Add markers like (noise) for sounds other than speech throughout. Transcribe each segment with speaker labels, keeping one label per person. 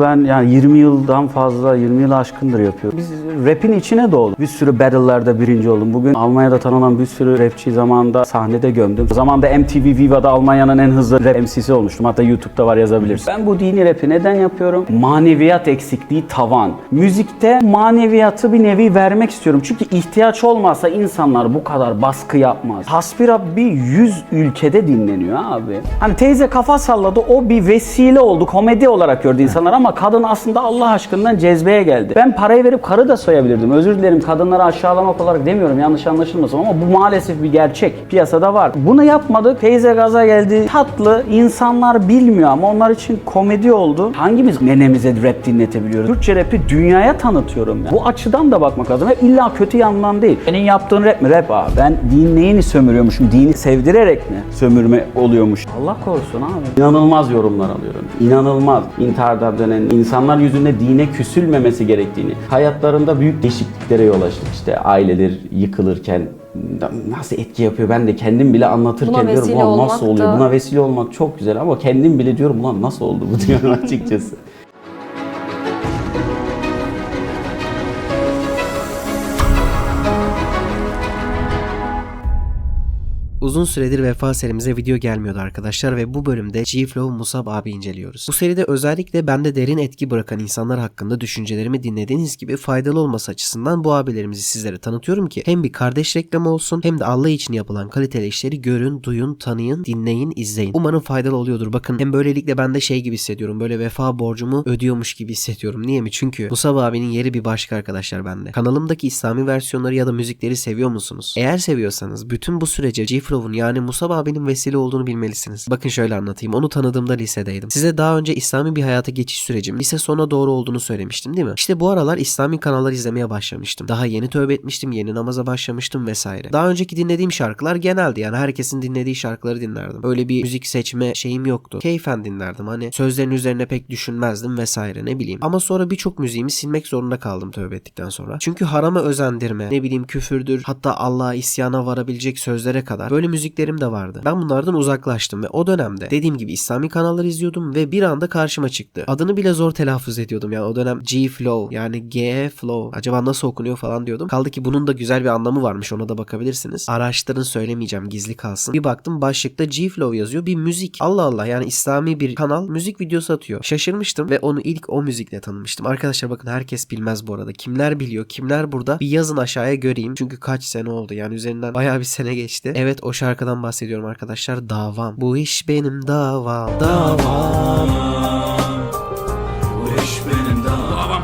Speaker 1: Ben yani 20 yıldan fazla, 20 yıl aşkındır yapıyorum. Biz rap'in içine doğduk. Bir sürü battle'larda birinci oldum. Bugün Almanya'da tanınan bir sürü rapçi zamanında sahnede gömdüm. Zamanında MTV Viva'da Almanya'nın en hızlı rap MC'si olmuştum. Hatta YouTube'da var yazabilirsin. Ben bu dini rap'i neden yapıyorum? Maneviyat eksikliği tavan. Müzikte maneviyatı bir nevi vermek istiyorum. Çünkü ihtiyaç olmazsa insanlar bu kadar baskı yapmaz. Hasbirab bir 100 ülkede dinleniyor abi. Hani teyze kafa salladı o bir vesile oldu. Komedi olarak gördü insanlar ama kadın aslında Allah aşkından cezbeye geldi. Ben parayı verip karı da soyabilirdim. Özür dilerim kadınları aşağılamak olarak demiyorum yanlış anlaşılmasın ama bu maalesef bir gerçek. Piyasada var. Bunu yapmadık. Teyze gaza geldi. Tatlı. insanlar bilmiyor ama onlar için komedi oldu. Hangimiz nenemize rap dinletebiliyoruz? Türkçe rapi dünyaya tanıtıyorum ben. Bu açıdan da bakmak lazım. Hep illa kötü yandan değil. Senin yaptığın rap mi? Rap abi. Ben din neyini sömürüyormuşum? Dini sevdirerek mi sömürme oluyormuş? Allah korusun abi. İnanılmaz yorumlar alıyorum. İnanılmaz. İntiharda dönen insanlar yüzünde dine küsülmemesi gerektiğini, hayatlarında büyük değişikliklere yol açtık. İşte aileler yıkılırken nasıl etki yapıyor ben de kendim bile anlatırken
Speaker 2: Buna
Speaker 1: diyorum ulan nasıl oluyor?
Speaker 2: da-
Speaker 1: Buna vesile olmak çok güzel ama kendim bile diyorum ulan nasıl oldu bu (laughs) diyorum açıkçası.
Speaker 3: Uzun süredir Vefa serimize video gelmiyordu arkadaşlar ve bu bölümde G-Flow Musab abi inceliyoruz. Bu seride özellikle bende derin etki bırakan insanlar hakkında düşüncelerimi dinlediğiniz gibi faydalı olması açısından bu abilerimizi sizlere tanıtıyorum ki hem bir kardeş reklamı olsun hem de Allah için yapılan kaliteli işleri görün, duyun, tanıyın, dinleyin, izleyin. Umarım faydalı oluyordur. Bakın hem böylelikle ben de şey gibi hissediyorum. Böyle vefa borcumu ödüyormuş gibi hissediyorum. Niye mi? Çünkü Musab abinin yeri bir başka arkadaşlar bende. Kanalımdaki İslami versiyonları ya da müzikleri seviyor musunuz? Eğer seviyorsanız bütün bu sürece G-Flow'un yani Musab abinin vesile olduğunu bilmelisiniz. Bakın şöyle anlatayım. Onu tanıdığımda lisedeydim. Size daha önce İslami bir hayata geçiş sürecim lise sona doğru olduğunu söylemiştim değil mi? İşte bu aralar İslami kanallar izlemeye başlamıştım. Daha yeni tövbe etmiştim, yeni namaza başlamıştım vesaire. Daha önceki dinlediğim şarkılar geneldi yani herkesin dinlediği şarkıları dinlerdim. Öyle bir müzik seçme şeyim yoktu. Keyfen dinlerdim hani sözlerin üzerine pek düşünmezdim vesaire ne bileyim. Ama sonra birçok müziğimi silmek zorunda kaldım tövbe ettikten sonra. Çünkü harama özendirme, ne bileyim küfürdür, hatta Allah'a isyana varabilecek sözlere kadar böyle müziklerim de vardı. Ben bunlardan uzaklaştım ve o dönemde dediğim gibi İslami kanallar izliyordum ve bir anda karşıma çıktı. Adını bile zor telaffuz ediyordum yani o dönem G Flow yani G Flow acaba nasıl okunuyor falan diyordum. Kaldı ki bunun da güzel bir anlamı varmış ona da bakabilirsiniz. Araştırın söylemeyeceğim gizli kalsın. Bir baktım başlıkta G Flow yazıyor bir müzik. Allah Allah yani İslami bir kanal müzik videosu atıyor. Şaşırmıştım ve onu ilk o müzikle tanımıştım. Arkadaşlar bakın herkes bilmez bu arada. Kimler biliyor kimler burada bir yazın aşağıya göreyim. Çünkü kaç sene oldu yani üzerinden bayağı bir sene geçti. Evet o şarkıdan bahsediyorum arkadaşlar. Davam. Bu iş benim davam. Davam.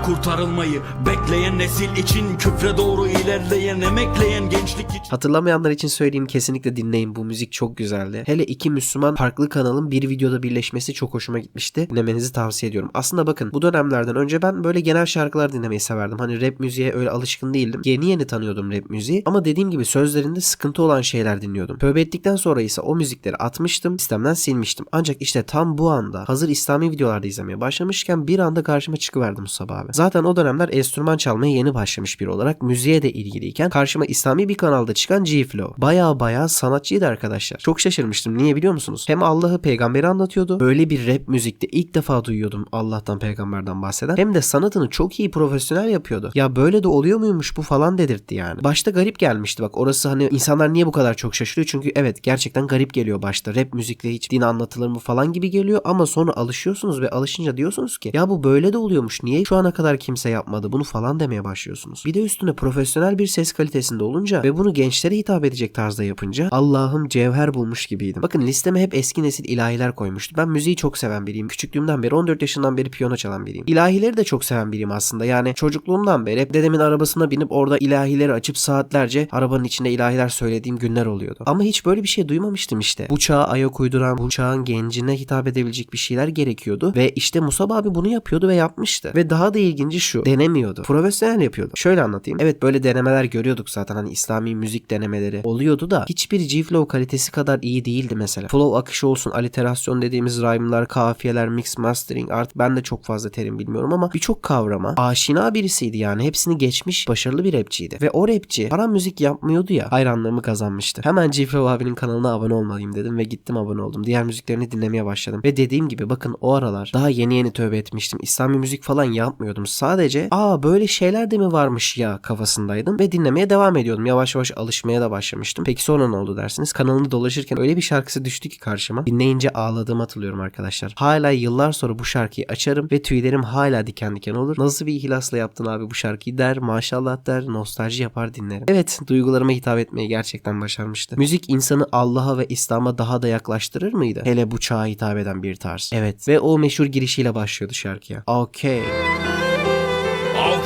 Speaker 4: Kurtarılmayı bekleyen nesil için küfre doğru ilerleyen emekleyen gençlik için
Speaker 3: Hatırlamayanlar için söyleyeyim kesinlikle dinleyin bu müzik çok güzeldi. Hele iki Müslüman farklı kanalın bir videoda birleşmesi çok hoşuma gitmişti. Dinlemenizi tavsiye ediyorum. Aslında bakın bu dönemlerden önce ben böyle genel şarkılar dinlemeyi severdim. Hani rap müziğe öyle alışkın değildim. Yeni yeni tanıyordum rap müziği ama dediğim gibi sözlerinde sıkıntı olan şeyler dinliyordum. Tövbe ettikten sonra ise o müzikleri atmıştım, sistemden silmiştim. Ancak işte tam bu anda hazır İslami videolarda izlemeye başlamışken bir anda karşıma çıkıverdi Mustafa abi. Zaten o dönemler enstrüman çalmaya yeni başlamış biri olarak müziğe de ilgiliyken karşıma İslami bir kanalda çıkan G-Flow. Baya baya sanatçıydı arkadaşlar. Çok şaşırmıştım. Niye biliyor musunuz? Hem Allah'ı peygamberi anlatıyordu. Böyle bir rap müzikte ilk defa duyuyordum Allah'tan peygamberden bahseden. Hem de sanatını çok iyi profesyonel yapıyordu. Ya böyle de oluyor muymuş bu falan dedirtti yani. Başta garip gelmişti bak orası hani insanlar niye bu kadar çok şaşırıyor? Çünkü evet gerçekten garip geliyor başta. Rap müzikle hiç din anlatılır mı falan gibi geliyor ama sonra alışıyorsunuz ve alışınca diyorsunuz ki ya bu böyle de oluyormuş. Niye şu ana kadar kimse yapmadı bunu falan demeye başlıyorsunuz. Bir de üstüne profesyonel bir ses kalitesinde olunca ve bunu gençlere hitap edecek tarzda yapınca Allah'ım cevher bulmuş gibiydim. Bakın listeme hep eski nesil ilahiler koymuştum. Ben müziği çok seven biriyim. Küçüklüğümden beri 14 yaşından beri piyano çalan biriyim. İlahileri de çok seven biriyim aslında. Yani çocukluğumdan beri hep dedemin arabasına binip orada ilahileri açıp saatlerce arabanın içinde ilahiler söylediğim günler oluyordu. Ama hiç böyle bir şey duymamıştım işte. Bu çağa ayak uyduran, bu çağın gencine hitap edebilecek bir şeyler gerekiyordu ve işte Musab abi bunu yapıyordu ve yapmıştı. Ve daha da ilginci şu. Denemiyordu. Profesyonel yapıyordu. Şöyle anlatayım. Evet böyle denemeler görüyorduk zaten. Hani İslami müzik denemeleri oluyordu da hiçbir G-Flow kalitesi kadar iyi değildi mesela. Flow akışı olsun, aliterasyon dediğimiz rhyme'lar, kafiyeler, mix mastering artık ben de çok fazla terim bilmiyorum ama birçok kavrama aşina birisiydi yani. Hepsini geçmiş başarılı bir rapçiydi. Ve o rapçi para müzik yapmıyordu ya hayranlığımı kazanmıştı. Hemen G-Flow abinin kanalına abone olmalıyım dedim ve gittim abone oldum. Diğer müziklerini dinlemeye başladım. Ve dediğim gibi bakın o aralar daha yeni yeni tövbe etmiştim. İslami müzik falan yapmıyordum. Sadece aa böyle şeyler de mi varmış ya kafasındaydım ve dinlemeye devam ediyordum. Yavaş yavaş alışmaya da başlamıştım. Peki sonra ne oldu dersiniz? Kanalını dolaşırken öyle bir şarkısı düştü ki karşıma. Dinleyince ağladığımı hatırlıyorum arkadaşlar. Hala yıllar sonra bu şarkıyı açarım ve tüylerim hala diken diken olur. Nasıl bir ihlasla yaptın abi bu şarkıyı der. Maşallah der. Nostalji yapar dinlerim. Evet duygularıma hitap etmeyi gerçekten başarmıştı. Müzik insanı Allah'a ve İslam'a daha da yaklaştırır mıydı? Hele bu çağa hitap eden bir tarz. Evet ve o meşhur girişiyle başlıyordu şarkıya. Okey.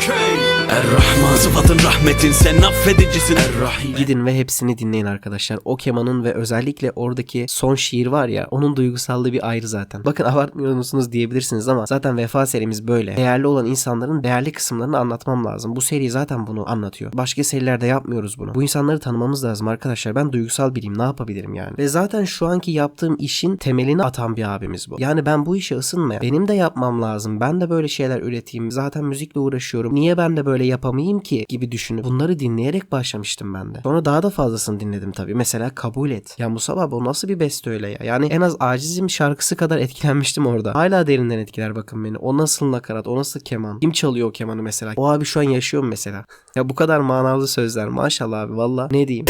Speaker 4: Okay. Er-Rahman sıfatın rahmetin sen affedicisin Er-Rahim
Speaker 3: Gidin ve hepsini dinleyin arkadaşlar. O kemanın ve özellikle oradaki son şiir var ya onun duygusallığı bir ayrı zaten. Bakın abartmıyor musunuz diyebilirsiniz ama zaten vefa serimiz böyle. Değerli olan insanların değerli kısımlarını anlatmam lazım. Bu seri zaten bunu anlatıyor. Başka serilerde yapmıyoruz bunu. Bu insanları tanımamız lazım arkadaşlar. Ben duygusal biriyim ne yapabilirim yani. Ve zaten şu anki yaptığım işin temelini atan bir abimiz bu. Yani ben bu işe ısınmaya benim de yapmam lazım. Ben de böyle şeyler üreteyim. Zaten müzikle uğraşıyorum. Niye ben de böyle yapamayayım ki gibi düşünüp bunları dinleyerek başlamıştım ben de. Sonra daha da fazlasını dinledim tabii. Mesela Kabul Et. Ya Musa baba o nasıl bir beste öyle ya? Yani en az Acizim şarkısı kadar (laughs) etkilenmiştim orada. Hala derinden etkiler bakın beni. O nasıl nakarat, o nasıl keman? Kim çalıyor o kemanı mesela? O abi şu an yaşıyor mu mesela? (laughs) ya bu kadar manalı sözler maşallah abi valla ne diyeyim.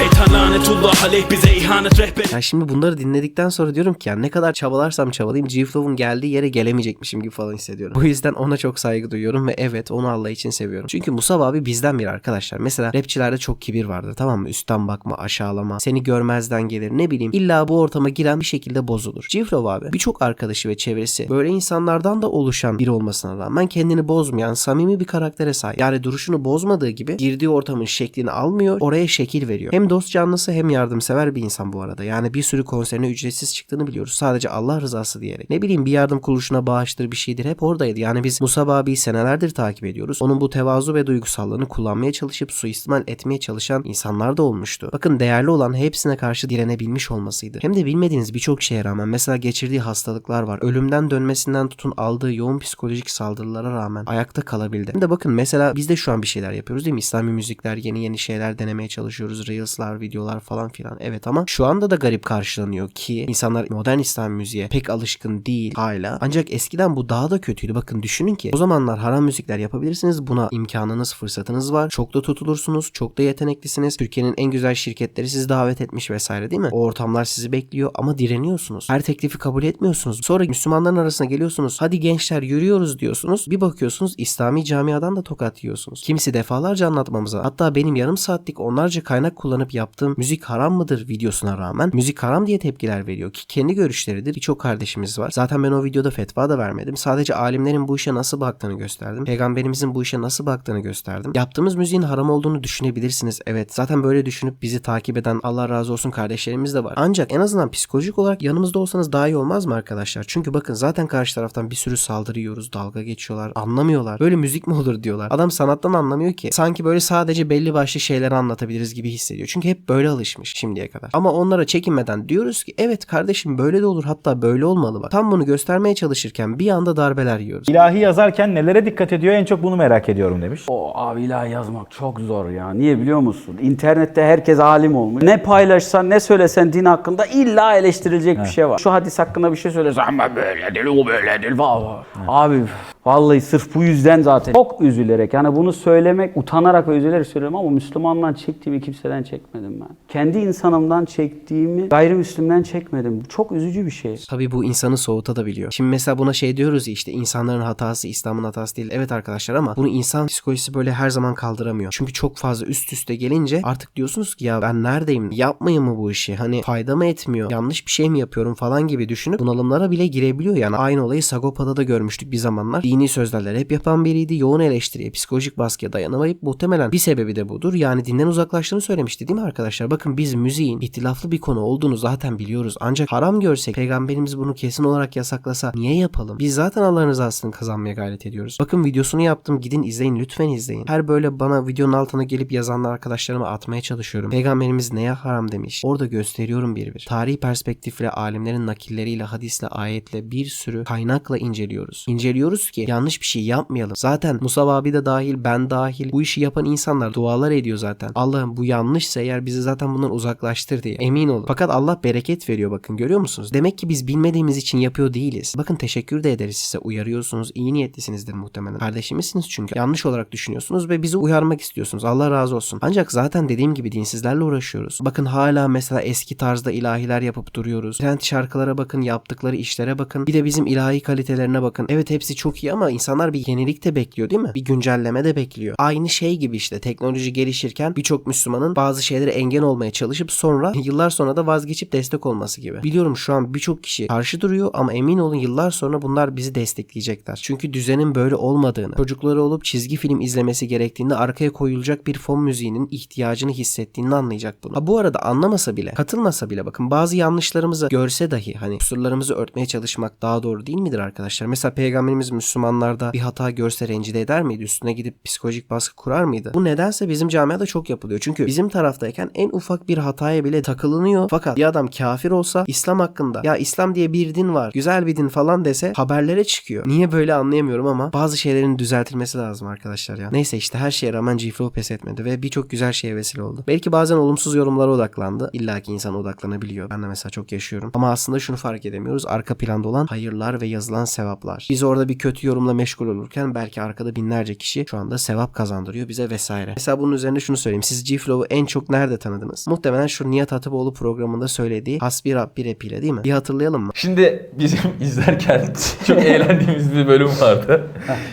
Speaker 4: Şeytan lanetullah aleyh bize ihanet rehber
Speaker 3: Ya şimdi bunları dinledikten sonra diyorum ki ya ne kadar çabalarsam çabalayayım G-Flow'un geldiği yere gelemeyecekmişim gibi falan hissediyorum. Bu yüzden ona çok saygı duyuyorum ve evet onu Allah için seviyorum. Çünkü Musab abi bizden biri arkadaşlar. Mesela rapçilerde çok kibir vardır tamam mı? Üstten bakma, aşağılama, seni görmezden gelir ne bileyim. İlla bu ortama giren bir şekilde bozulur. G-Flow abi birçok arkadaşı ve çevresi böyle insanlardan da oluşan biri olmasına rağmen kendini bozmayan samimi bir karaktere sahip. Yani duruşunu bozmadığı gibi girdiği ortamın şeklini almıyor, oraya şekil veriyor. Hem dost canlısı hem yardımsever bir insan bu arada. Yani bir sürü konserine ücretsiz çıktığını biliyoruz. Sadece Allah rızası diyerek. Ne bileyim bir yardım kuruluşuna bağıştır bir şeydir hep oradaydı. Yani biz Musab abiyi senelerdir takip ediyoruz. Onun bu tevazu ve duygusallığını kullanmaya çalışıp suistimal etmeye çalışan insanlar da olmuştu. Bakın değerli olan hepsine karşı direnebilmiş olmasıydı. Hem de bilmediğiniz birçok şeye rağmen mesela geçirdiği hastalıklar var. Ölümden dönmesinden tutun aldığı yoğun psikolojik saldırılara rağmen ayakta kalabildi. Hem de bakın mesela biz de şu an bir şeyler yapıyoruz değil mi? İslami müzikler, yeni yeni şeyler denemeye çalışıyoruz. Reels'lar, videolar falan filan. Evet ama şu anda da garip karşılanıyor ki insanlar modern İslam müziğe pek alışkın değil hala. Ancak eskiden bu daha da kötüydü. Bakın düşünün ki o zamanlar haram müzikler yapabilirsiniz. Buna imkanınız, fırsatınız var. Çok da tutulursunuz. Çok da yeteneklisiniz. Türkiye'nin en güzel şirketleri sizi davet etmiş vesaire değil mi? O ortamlar sizi bekliyor ama direniyorsunuz. Her teklifi kabul etmiyorsunuz. Sonra Müslümanların arasına geliyorsunuz. Hadi gençler yürüyoruz diyorsunuz. Bir bakıyorsunuz İslami camiadan da tokat yiyorsunuz. Kimisi defalarca anlatmamıza hatta benim yarım saatlik onlarca kaynak kullanıp yaptığım müzik haram mıdır videosuna rağmen müzik haram diye tepkiler veriyor ki kendi görüşleridir. Birçok kardeşimiz var. Zaten ben o videoda fetva da vermedim. Sadece alimlerin bu işe nasıl baktığını gösterdim. Peygamberimizin bu işe nasıl baktığını gösterdim. Yaptığımız müziğin haram olduğunu düşünebilirsiniz. Evet zaten böyle düşünüp bizi takip eden Allah razı olsun kardeşlerimiz de var. Ancak en azından psikolojik olarak yanımızda olsanız daha iyi olmaz mı arkadaşlar? Çünkü bakın zaten karşı taraftan bir sürü saldırı yiyoruz. Dalga geçiyorlar. Anlamıyorlar. Böyle müzik mi olur diyorlar. Adam sanattan anlamıyor ki. Sanki böyle sadece belli başlı şeyleri anlatabiliriz gibi hissediyor. Çünkü hep böyle alışmış şimdiye kadar. Ama onlara çekinmeden diyoruz ki evet kardeşim böyle de olur hatta böyle olmalı bak. Tam bunu göstermeye çalışırken bir anda darbeler yiyoruz.
Speaker 2: İlahi yazarken nelere dikkat ediyor en çok bunu merak ediyorum demiş.
Speaker 1: O abi ilahi yazmak çok zor ya. Niye biliyor musun? İnternette herkes alim olmuş. Ne paylaşsan ne söylesen din hakkında illa eleştirilecek bir şey var. Şu hadis hakkında bir şey söylesen ama böyle değil o böyle değil. Vallahi. Abi vallahi sırf bu yüzden zaten çok üzülerek yani bunu söylemek utanarak ve üzülerek söylüyorum ama Müslümandan çektiğimi kimseden çekmedim ben. Kendi insanımdan çektiğimi gayrimüslimden çekmedim. Bu çok üzücü bir şey.
Speaker 3: Tabii bu insanı soğutabiliyor. Şimdi mesela buna şey diyoruz ya işte insanların hatası İslam'ın hatası değil. Evet arkadaşlar ama bunu insan psikolojisi böyle her zaman kaldıramıyor. Çünkü çok fazla üst üste gelince artık diyorsunuz ki ya ben neredeyim? Yapmayayım mı bu işi? Hani fayda mı etmiyor? Yanlış bir şey mi yapıyorum falan gibi düşünüp bunalımlara bile girebiliyor. Yani aynı olayı Sagopa'da da görmüştük bir zamanlar. Dini sözlerle rap yapan biriydi. Yoğun eleştiriye, psikolojik baskıya dayanamayıp muhtemelen bir sebebi de budur. Yani dinden uzaklaştığını söylemişti değil mi arkadaşlar? Bakın biz müziğin ihtilaflı bir konu olduğunu zaten biliyoruz. Ancak haram görsek peygamberimiz bunu kesin olarak yasaklasa niye yapalım? Biz zaten Allah'ın rızasını kazanmaya gayret ediyoruz. Bakın videosunu yaptım. Gidin izleyin. Lütfen izleyin. Her böyle bana videonun altına gelip yazanlar arkadaşlarıma atmaya çalışıyorum. Peygamberimiz neye haram demiş? Orada gösteriyorum bir bir. Tarihi perspektifle, alimlerin nakilleriyle, hadisle, ayetle bir sürü kaynakla inceliyoruz. İnceliyoruz ki yanlış bir şey yapmayalım. Zaten Musab abi de dahil, ben dahil bu işi yapan insanlar dualar ediyor zaten. Allah'ım bu yanlışsa eğer bizi zaten bundan uzaklaştır diye. Emin olun. Fakat Allah bereket veriyor bakın görüyor musunuz? Demek ki biz bilmediğimiz için yapıyor değiliz. Bakın teşekkür de ederiz size. Uyarıyorsunuz. iyi niyetlisinizdir muhtemelen. Kardeşimizsiniz çünkü. Yanlış olarak düşünüyorsunuz ve bizi uyarmak istiyorsunuz. Allah razı olsun. Ancak zaten dediğim gibi dinsizlerle uğraşıyoruz. Bakın hala mesela eski tarzda ilahiler yapıp duruyoruz. Trend şarkılara bakın, yaptıkları işlere bakın. Bir de bizim ilahi kalitelerine bakın. Evet hepsi çok iyi ama insanlar bir yenilik de bekliyor değil mi? Bir güncelleme de bekliyor. Aynı şey gibi işte teknoloji gelişirken birçok Müslümanın bazı şeylere engel olmaya çalışıp sonra (laughs) yıllar sonra da vazgeçip destek olması gibi. Biliyorum şu an birçok kişi karşı duruyor ama emin olun yıllar sonra bunlar bizi destekleyecekler. Çünkü düzenin böyle olmadığını, çocukları olup çizgi film izlemesi gerektiğinde arkaya koyulacak bir fon müziğinin ihtiyacını hissettiğini anlayacak bunu. Ha bu arada anlamasa bile, katılmasa bile bakın bazı yanlışlarımızı görse dahi hani kusurlarımızı örtmeye çalışmak daha doğru değil midir arkadaşlar? Mesela peygamberimiz Müslümanlarda bir hata görse rencide eder miydi? Üstüne gidip psikolojik baskı kurar mıydı? Bu nedense bizim camiada çok yapılıyor. Çünkü bizim taraftayken en ufak bir hataya bile takılınıyor. Fakat bir adam kafir olsa İslam hakkında ya İslam diye bir din var, güzel bir din falan dese haberlere çıkıyor. Niye böyle anlayamıyorum ama bazı şeylerin düzeltilmesi lazım arkadaşlar ya. Neyse işte her şeye rağmen G-Flow pes etmedi ve birçok güzel şeye vesile oldu. Belki bazen olumsuz yorumlara odaklandı. İlla ki insan odaklanabiliyor. Ben de mesela çok yaşıyorum. Ama aslında şunu fark edemiyoruz. Arka planda olan hayırlar ve yazılan sevaplar. Biz orada bir kötü yorumla meşgul olurken belki arkada binlerce kişi şu anda sevap kazandırıyor bize vesaire. Mesela bunun üzerine şunu söyleyeyim. Siz G-Flow'u en çok nerede tanıdınız? Muhtemelen şu Nihat Hatipoğlu programında söylediği Hasbi Rabbi rap ile değil mi? Bir hatırlayalım mı?
Speaker 5: Şimdi bizim (laughs) izlerken çok eğlendiğimiz bir bölüm vardı.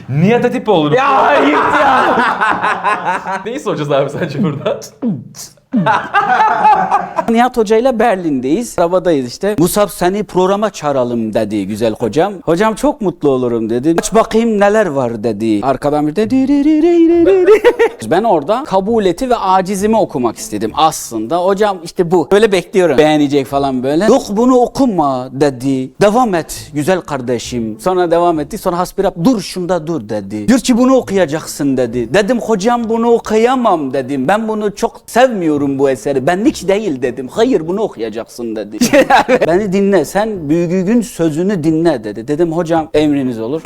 Speaker 5: Nihat Hatipoğlu'nun... Ya git ya! Neyi soracağız abi sence burada? (laughs)
Speaker 1: Nihat Hoca ile Berlin'deyiz. Arabadayız işte. Musab seni programa çağıralım dedi güzel hocam. Hocam çok mutlu olurum dedi. Aç bakayım neler var dedi. Arkadan bir de. (laughs) Ben orada kabuleti ve acizimi okumak istedim aslında. Hocam işte bu. Böyle bekliyorum. Beğenecek falan böyle. Yok bunu okuma dedi. Devam et güzel kardeşim. Sonra devam etti. Sonra hasbirap dur şunda dur dedi. Diyor ki bunu okuyacaksın dedi. Dedim hocam bunu okuyamam dedim. Ben bunu çok sevmiyorum bu eseri. Benlik değil dedim. Hayır bunu okuyacaksın dedi. (laughs) Beni dinle sen büyüğün sözünü dinle dedi. Dedim hocam emriniz olur.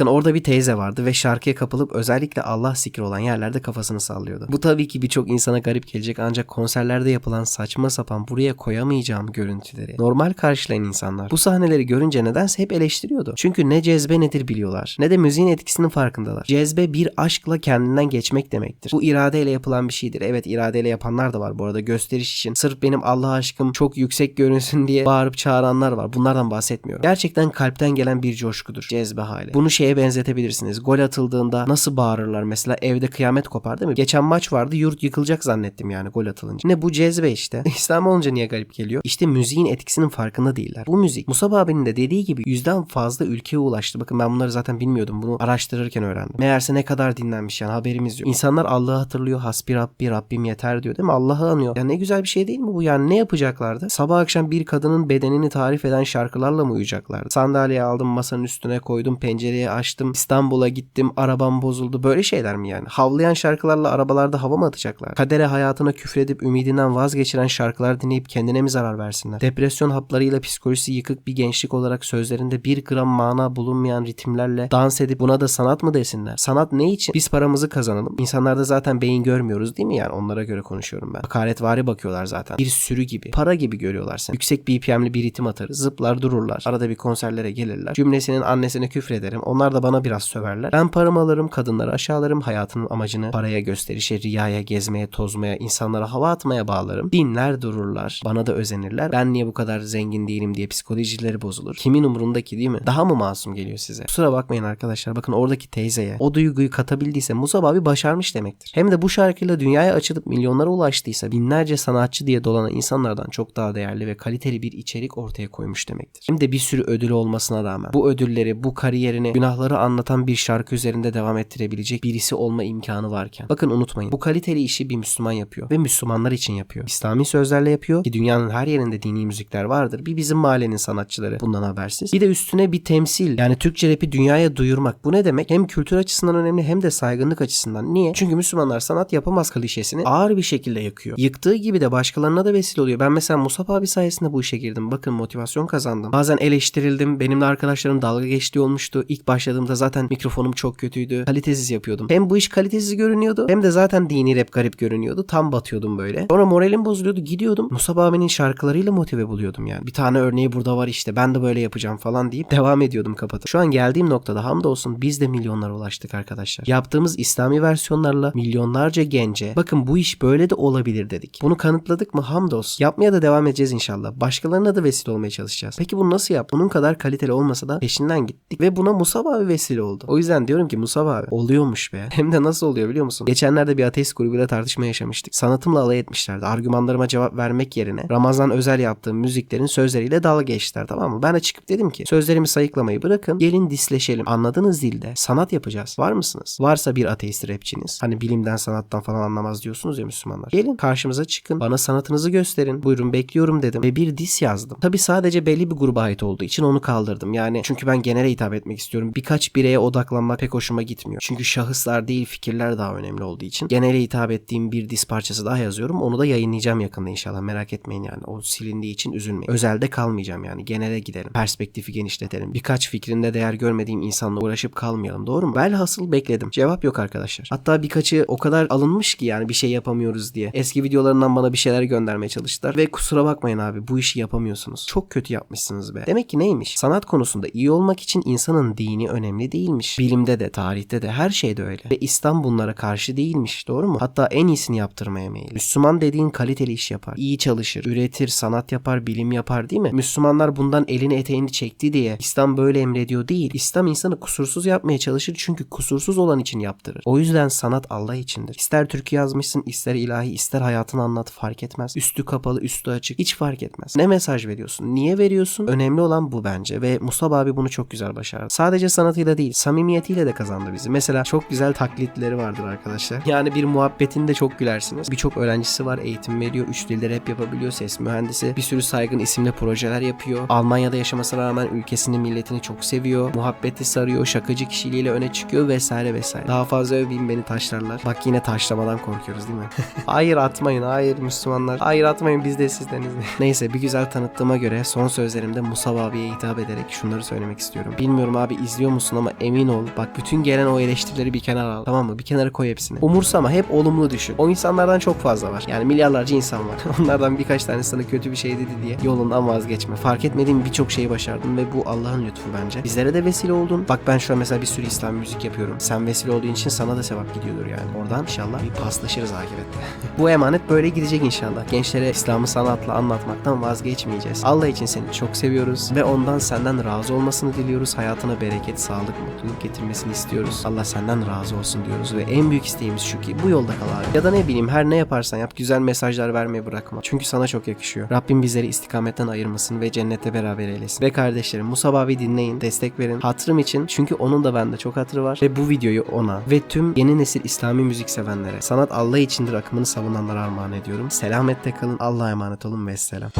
Speaker 3: Bakın orada bir teyze vardı ve şarkıya kapılıp özellikle Allah zikri olan yerlerde kafasını sallıyordu. Bu tabii ki birçok insana garip gelecek ancak konserlerde yapılan saçma sapan buraya koyamayacağım görüntüleri normal karşılayan insanlar bu sahneleri görünce nedense hep eleştiriyordu. Çünkü ne cezbe nedir biliyorlar ne de müziğin etkisinin farkındalar. Cezbe bir aşkla kendinden geçmek demektir. Bu iradeyle yapılan bir şeydir. Evet iradeyle yapanlar da var bu arada gösteriş için. Sırf benim Allah aşkım çok yüksek görünsün diye bağırıp çağıranlar var. Bunlardan bahsetmiyorum. Gerçekten kalpten gelen bir coşkudur. Cezbe hali. Bunu şeye benzetebilirsiniz. Gol atıldığında nasıl bağırırlar mesela evde kıyamet kopar değil mi? Geçen maç vardı yurt yıkılacak zannettim yani gol atılınca. Ne bu cezbe işte. (laughs) İslam olunca niye garip geliyor? İşte müziğin etkisinin farkında değiller. Bu müzik Musab abinin de dediği gibi yüzden fazla ülkeye ulaştı. Bakın ben bunları zaten bilmiyordum. Bunu araştırırken öğrendim. Meğerse ne kadar dinlenmiş yani haberimiz yok. İnsanlar Allah'ı hatırlıyor. Hasbi Rabbi Rabbim yeter diyor değil mi? Allah'ı anıyor. Ya ne güzel bir şey değil mi bu? Yani ne yapacaklardı? Sabah akşam bir kadının bedenini tarif eden şarkılarla mı uyuyacaklardı? Sandalye aldım masanın üstüne koydum pencereyi açtım İstanbul'a gittim arabam bozuldu böyle şeyler mi yani? Havlayan şarkılarla arabalarda hava mı atacaklar? Kadere hayatına küfredip ümidinden vazgeçiren şarkılar dinleyip kendine mi zarar versinler? Depresyon haplarıyla psikolojisi yıkık bir gençlik olarak sözlerinde bir gram mana bulunmayan ritimlerle dans edip buna da sanat mı desinler? Sanat ne için? Biz paramızı kazanalım. İnsanlarda zaten beyin görmüyoruz değil mi yani? Onlara göre konuşuyorum ben. Hakaretvari bakıyorlar zaten. Bir sürü gibi. Para gibi görüyorlar seni. Yüksek BPM'li bir ritim atarız. Zıplar dururlar. Arada bir konserlere gelirler. Cümlesinin annesine küfrederim. Ondan Onlar da bana biraz söverler. Ben paramı alırım, kadınları aşağılarım, hayatının amacını paraya, gösterişe, riyaya, gezmeye, tozmaya, insanlara hava atmaya bağlarım. Dinler dururlar. Bana da özenirler. Ben niye bu kadar zengin değilim diye psikolojileri bozulur. Kimin umurundaki değil mi? Daha mı masum geliyor size? Kusura bakmayın arkadaşlar. Bakın oradaki teyzeye o duyguyu katabildiyse Musab abi başarmış demektir. Hem de bu şarkıyla dünyaya açılıp milyonlara ulaştıysa binlerce sanatçı diye dolanan insanlardan çok daha değerli ve kaliteli bir içerik ortaya koymuş demektir. Hem de bir sürü ödülü olmasına rağmen bu ödülleri, bu kariyerini, günahları anlatan bir şarkı üzerinde devam ettirebilecek birisi olma imkanı varken. Bakın unutmayın. Bu kaliteli işi bir Müslüman yapıyor ve Müslümanlar için yapıyor. İslami sözlerle yapıyor ki dünyanın her yerinde dini müzikler vardır. Bir bizim mahallenin sanatçıları bundan habersiz. Bir de üstüne bir temsil yani Türkçe rapi dünyaya duyurmak. Bu ne demek? Hem kültür açısından önemli hem de saygınlık açısından. Niye? Çünkü Müslümanlar sanat yapamaz klişesini ağır bir şekilde yakıyor. Yıktığı gibi de başkalarına da vesile oluyor. Ben mesela Musab abi sayesinde bu işe girdim. Bakın motivasyon kazandım. Bazen eleştirildim. Benimle arkadaşlarım dalga geçtiği olmuştu. İlk başladığımda zaten mikrofonum çok kötüydü. Kalitesiz yapıyordum. Hem bu iş kalitesiz görünüyordu hem de zaten dini rap garip görünüyordu. Tam batıyordum böyle. Sonra moralim bozuluyordu. Gidiyordum. Musab abinin şarkılarıyla motive buluyordum yani. Bir tane örneği burada var işte. Ben de böyle yapacağım falan deyip (laughs) devam ediyordum kapatıp. Şu an geldiğim noktada hamdolsun biz de milyonlara ulaştık arkadaşlar. Yaptığımız İslami versiyonlarla milyonlarca gence bakın bu iş böyle de olabilir dedik. Bunu kanıtladık mı hamdolsun. Yapmaya da devam edeceğiz inşallah. Başkalarına da vesile olmaya çalışacağız. Peki bunu nasıl yap? Bunun kadar kaliteli olmasa da peşinden gittik ve buna Musab abi vesile oldu. O yüzden diyorum ki Musab abi oluyormuş be. (laughs) Hem de nasıl oluyor biliyor musun? Geçenlerde bir ateist grubuyla tartışma yaşamıştık. Sanatımla alay etmişlerdi. Argümanlarıma cevap vermek yerine Ramazan özel yaptığım müziklerin sözleriyle dalga geçtiler tamam mı? Ben de çıkıp dedim ki sözlerimi sayıklamayı bırakın. Gelin disleşelim. Anladığınız dilde sanat yapacağız. Var mısınız? Varsa bir ateist rapçiniz. Hani bilimden sanattan falan anlamaz diyorsunuz ya Müslümanlar. Gelin karşımıza çıkın. Bana sanatınızı gösterin. Buyurun bekliyorum dedim. Ve bir dis yazdım. Tabi sadece belli bir gruba ait olduğu için onu kaldırdım. Yani çünkü ben genele hitap etmek istiyorum. Birkaç bireye odaklanmak pek hoşuma gitmiyor. Çünkü şahıslar değil fikirler daha önemli olduğu için. Genele hitap ettiğim bir dis parçası daha yazıyorum. Onu da yayınlayacağım yakında inşallah. Merak etmeyin yani. O silindiği için üzülmeyin. Özelde kalmayacağım yani. Genele gidelim. Perspektifi genişletelim. Birkaç fikrinde değer görmediğim insanla uğraşıp kalmayalım. Doğru mu? Velhasıl bekledim. Cevap yok arkadaşlar. Hatta birkaçı o kadar alınmış ki yani bir şey yapamıyoruz diye. Eski videolarından bana bir şeyler göndermeye çalıştılar. Ve kusura bakmayın abi bu işi yapamıyorsunuz. Çok kötü yapmışsınız be. Demek ki neymiş? Sanat konusunda iyi olmak için insanın dini önemli değilmiş. Bilimde de, tarihte de, her şeyde öyle. Ve İslam bunlara karşı değilmiş. Doğru mu? Hatta en iyisini yaptırmaya meyilli. Müslüman dediğin kaliteli iş yapar. iyi çalışır, üretir, sanat yapar, bilim yapar değil mi? Müslümanlar bundan elini eteğini çekti diye İslam böyle emrediyor değil. İslam insanı kusursuz yapmaya çalışır çünkü kusursuz olan için yaptırır. O yüzden sanat Allah içindir. İster türkü yazmışsın, ister ilahi, ister hayatını anlat fark etmez. Üstü kapalı, üstü açık hiç fark etmez. Ne mesaj veriyorsun? Niye veriyorsun? Önemli olan bu bence ve Musab abi bunu çok güzel başardı. Sadece sanatıyla değil, samimiyetiyle de kazandı bizi. Mesela çok güzel taklitleri vardır arkadaşlar. Yani bir muhabbetinde çok gülersiniz. Birçok öğrencisi var, eğitim veriyor, üç dilde rap yapabiliyor, ses mühendisi. Bir sürü saygın isimli projeler yapıyor. Almanya'da yaşamasına rağmen ülkesini, milletini çok seviyor. Muhabbeti sarıyor, şakacı kişiliğiyle öne çıkıyor vesaire vesaire. Daha fazla öveyim beni taşlarlar. Bak yine taşlamadan korkuyoruz değil mi? (laughs) hayır atmayın, hayır Müslümanlar. Hayır atmayın biz de sizdeniz. (laughs) Neyse bir güzel tanıttığıma göre son sözlerimde Musab abiye hitap ederek şunları söylemek istiyorum. Bilmiyorum abi izliyor musun ama emin ol. Bak bütün gelen o eleştirileri bir kenara al. Tamam mı? Bir kenara koy hepsini. Umursama hep olumlu düşün. O insanlardan çok fazla var. Yani milyarlarca insan var. (laughs) Onlardan birkaç tanesi sana kötü bir şey dedi diye yolundan vazgeçme. Fark etmediğim birçok şeyi başardım ve bu Allah'ın lütfu bence. Bizlere de vesile oldun. Bak ben şu an mesela bir sürü İslam müzik yapıyorum. Sen vesile olduğun için sana da sevap gidiyordur yani. Oradan inşallah bir paslaşırız akibette. (laughs) bu emanet böyle gidecek inşallah. Gençlere İslam'ı sanatla anlatmaktan vazgeçmeyeceğiz. Allah için seni çok seviyoruz ve ondan senden razı olmasını diliyoruz. Hayatına bereket, sağlık, mutluluk getirmesini istiyoruz. Allah senden razı olsun diyoruz ve en büyük isteğimiz şu ki bu yolda kal abi. Ya da ne bileyim her ne yaparsan yap güzel mesajlar vermeyi bırakma. Çünkü sana çok yakışıyor. Rabbim bizleri istikametten ayırmasın ve cennette beraber eylesin. Ve kardeşlerim Musab abi dinleyin, destek verin. Hatırım için çünkü onun da bende çok hatırı var ve bu videoyu ona ve tüm yeni nesil İslami müzik sevenlere, sanat Allah içindir akımını savunanlara armağan ediyorum. Selamette kalın, Allah'a emanet olun ve selam.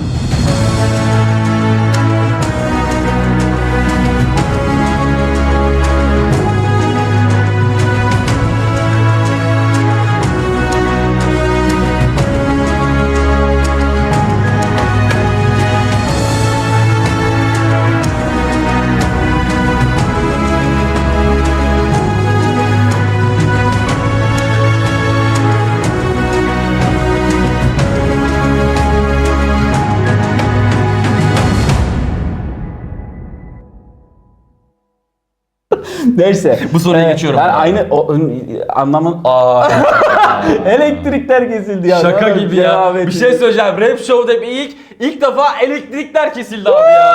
Speaker 1: Neyse.
Speaker 5: Bu soruya
Speaker 1: Ee,
Speaker 5: geçiyorum.
Speaker 1: Yani aynı o, anlamın
Speaker 5: Aa, (laughs)
Speaker 1: elektrikler kesildi ya.
Speaker 5: şaka
Speaker 1: Ne
Speaker 5: gibi ya.
Speaker 1: cenabet
Speaker 5: Bir şey söyleyeceğim. Rap Show'da ilk ilk defa elektrikler kesildi abi ya.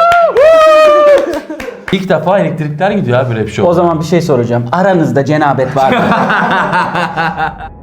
Speaker 5: ilk defa elektrikler gidiyor abi Rap Show'da.
Speaker 1: O zaman bir şey soracağım. Aranızda cenabet var mı? (laughs)